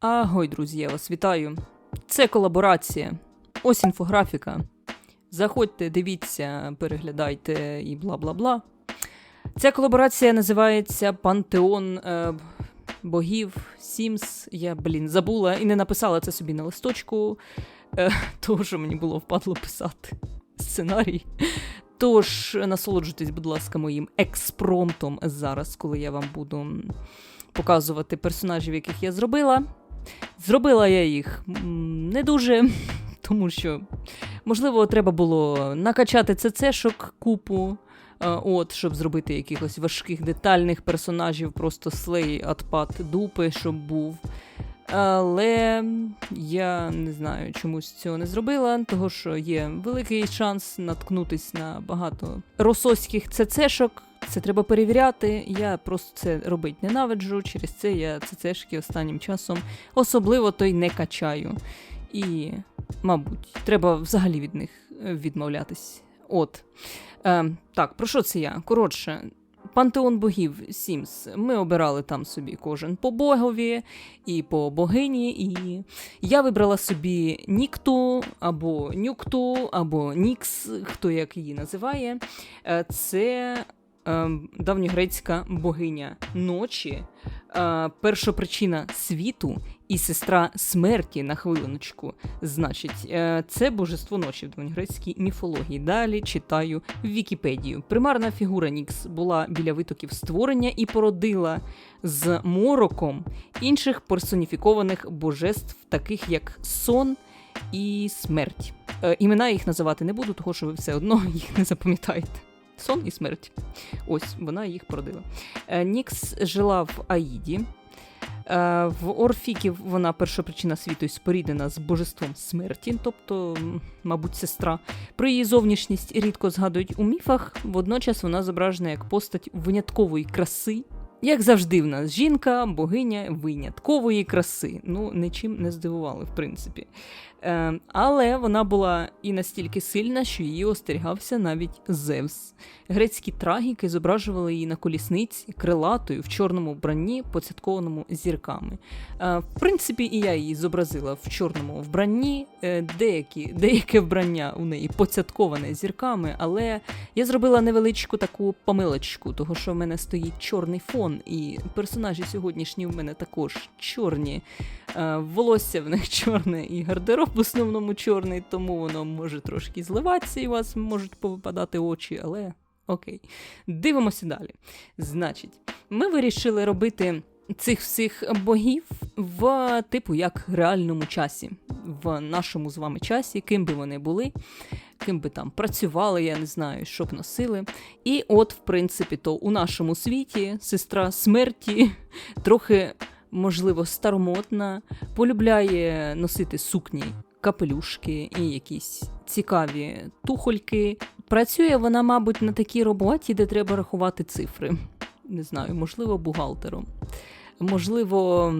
Агой, друзі, я вас вітаю. Це колаборація. Ось інфографіка. Заходьте, дивіться, переглядайте і бла бла бла. Ця колаборація називається Пантеон е, богів Сімс. Я, блін, забула і не написала це собі на листочку, е, що мені було впадло писати сценарій. Тож насолоджуйтесь, будь ласка, моїм експромтом зараз, коли я вам буду показувати персонажів, яких я зробила. Зробила я їх не дуже, тому що, можливо, треба було накачати ЦЦшок купу, е, от, щоб зробити якихось важких детальних персонажів, просто слей, отпад дупи, щоб був. Але я не знаю, чомусь цього не зробила, того що є великий шанс наткнутись на багато росоських ЦЦшок. Це треба перевіряти. Я просто це робити ненавиджу. Через це я ЦЦшки останнім часом особливо то й не качаю. І, мабуть, треба взагалі від них е, відмовлятись. От. Е, так, про що це я? Коротше, пантеон богів Сімс. Ми обирали там собі кожен по богові і по богині. І я вибрала собі Нікту або Нюкту, або Нікс, хто як її називає. Е, Це давньогрецька богиня ночі, е, першопричина світу і сестра смерті на хвилиночку. Значить, е, це божество ночі в давньогрецькій міфології. Далі читаю Вікіпедію. Примарна фігура Нікс була біля витоків створення і породила з мороком інших персоніфікованих божеств, таких як сон і смерть. Е, імена їх називати не буду, тому що ви все одно їх не запам'ятаєте. Сон і смерть. Ось вона їх породила. Е, Нікс жила в Аїді. Е, В Орфіків вона першопричина світу і споріднена з божеством смерті, тобто, мабуть, сестра. Про її зовнішність рідко згадують у міфах, водночас вона зображена як постать виняткової краси. Як завжди, в нас жінка, богиня виняткової краси. Ну, нічим не здивували, в принципі. Е, але вона була і настільки сильна, що її остерігався навіть Зевс. Грецькі трагіки зображували її на колісниці, крилатою, в чорному вбранні, поцяткованому зірками. Е, в принципі, і я її зобразила в чорному вбранні. Е, деякі, деяке вбрання у неї поцятковане зірками, але я зробила невеличку таку помилочку, того що в мене стоїть чорний фон, і персонажі сьогоднішні в мене також чорні. Е, волосся в них чорне і гардероб в основному чорний, тому воно може трошки зливатися, і у вас можуть повипадати очі, але окей. Дивимося далі. Значить, ми вирішили робити цих всіх богів в типу як реальному часі, в нашому з вами часі, ким би вони були. Ким би там працювали, я не знаю, що б носили. І от, в принципі, то у нашому світі сестра смерті трохи можливо, старомотна, полюбляє носити сукні, капелюшки і якісь цікаві тухольки. Працює вона, мабуть, на такій роботі, де треба рахувати цифри. Не знаю, можливо, бухгалтером, можливо,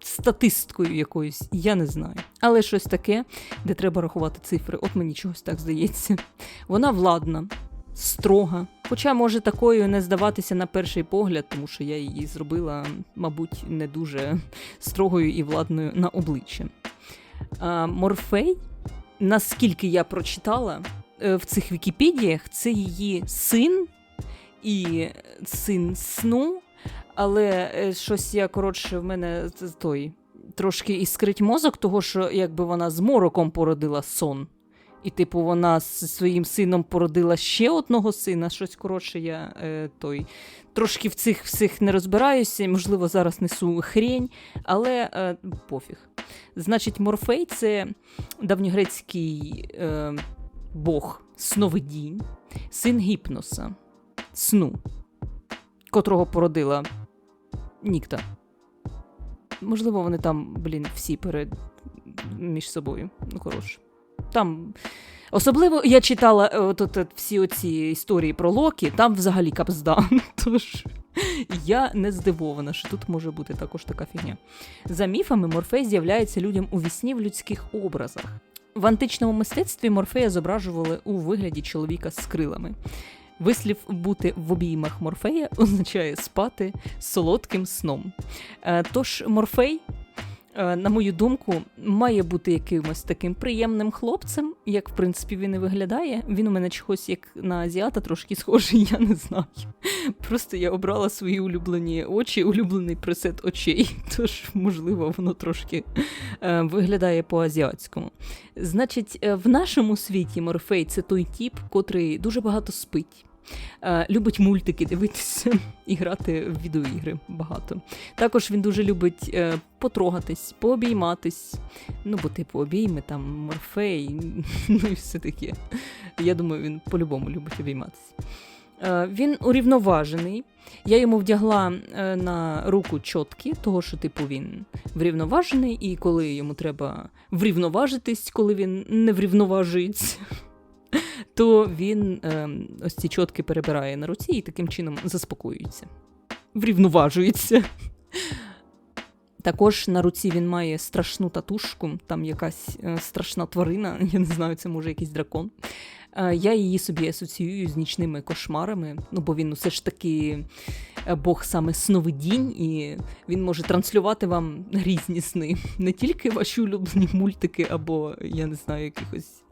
статисткою якоюсь, я не знаю. Але щось таке, де треба рахувати цифри. От мені чогось так здається. Вона владна, строга. Хоча може такою не здаватися на перший погляд, тому що я її зробила, мабуть, не дуже строгою і владною на обличчя. А, Морфей, наскільки я прочитала е, в цих Вікіпедіях, це її син і син сну. Але е, щось я коротше в мене той трошки іскрить мозок, того що якби вона з мороком породила сон. І, типу, вона з своїм сином породила ще одного сина. Щось коротше, я е, той трошки в цих всіх не розбираюся, можливо, зараз несу хрень, але е, пофіг. Значить, Морфей це давньогрецький е, бог сновидінь, син Гіпноса, сну, котрого породила Нікта. Можливо, вони там, блін, всі перед між собою. Ну, коротше. Там. Особливо я читала е, от, от, от всі оці історії про Локі, там взагалі капзда. Тож я не здивована, що тут може бути також така фігня. За міфами, Морфей з'являється людям у вісні в людських образах. В античному мистецтві Морфея зображували у вигляді чоловіка з крилами. Вислів бути в обіймах Морфея означає спати солодким сном. Е, Тож Морфей на мою думку, має бути якимось таким приємним хлопцем, як в принципі він і виглядає. Він у мене чогось як на азіата трошки схожий, я не знаю. Просто я обрала свої улюблені очі, улюблений пресет очей. Тож, можливо, воно трошки е, виглядає по-азіатському. Значить, е, в нашому світі Морфей це той тіп, котрий дуже багато спить. Е, любить мультики дивитися і грати в відеоігри багато. Також він дуже любить е, потрогатись, пообійматись. Ну, бо типу обійми, там морфей, ну і все таке. Я думаю, він по-любому любить обійматись. Е, він урівноважений. Я йому вдягла на руку чотки, того що, типу, він врівноважений, і коли йому треба врівноважитись, коли він не врівноважується, то він е, ось ці чотки перебирає на руці і таким чином заспокоюється, врівноважується. Також на руці він має страшну татушку, там якась е, страшна тварина, я не знаю, це може якийсь дракон. Е, я її собі асоціюю з нічними кошмарами, ну бо він все ж таки е, Бог саме сновидінь, і він може транслювати вам різні сни, не тільки ваші улюблені мультики, або я не знаю, якихось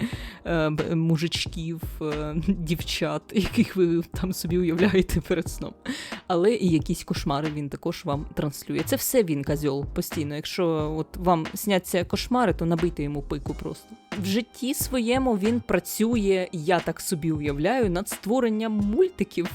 мужичків, е, дівчат, яких ви там собі уявляєте перед сном. Але і якісь кошмари він також вам транслює. Це все він казьол постійно. Якщо от вам сняться кошмари, то набийте йому пику просто. В житті своєму він працює, я так собі уявляю, над створенням мультиків.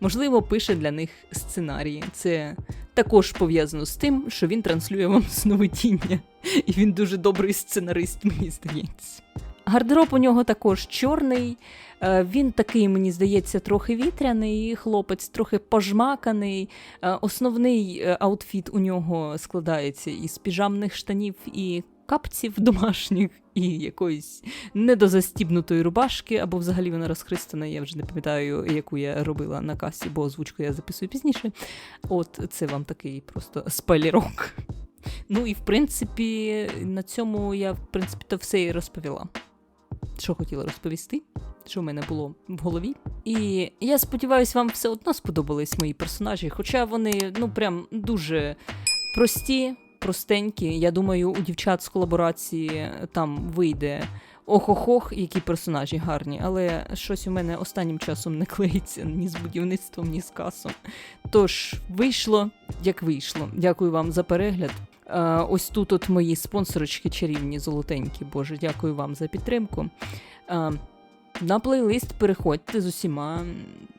Можливо, пише для них сценарії. Це також пов'язано з тим, що він транслює вам сновидіння. І він дуже добрий сценарист, мені здається. Гардероб у нього також чорний. Е, Він такий, мені здається, трохи вітряний, хлопець, трохи пожмаканий. Е, Основний е, аутфіт у нього складається із піжамних штанів і капців домашніх, і якоїсь недозастібнутої рубашки, або взагалі вона розхристана. Я вже не пам'ятаю, яку я робила на касі, бо озвучку я записую пізніше. От це вам такий просто спойлерок. Ну і в принципі, на цьому я в принципі то все і розповіла. Що хотіла розповісти, що в мене було в голові. І я сподіваюся, вам все одно сподобались мої персонажі, хоча вони ну прям дуже прості, простенькі. Я думаю, у дівчат з колаборації там вийде. Ох-ох-ох, які персонажі гарні, але щось у мене останнім часом не клеїться ні з будівництвом, ні з касом. Тож, вийшло, як вийшло. Дякую вам за перегляд. Е, ось тут от мої спонсорочки чарівні, золотенькі. Боже, дякую вам за підтримку. Е, на плейлист переходьте з усіма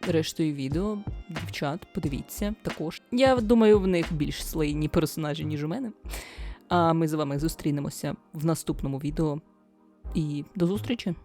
рештою відео. Дівчат, подивіться також. Я думаю, в них більш слейні персонажі, ніж у мене. А ми з вами зустрінемося в наступному відео. І до зустрічі!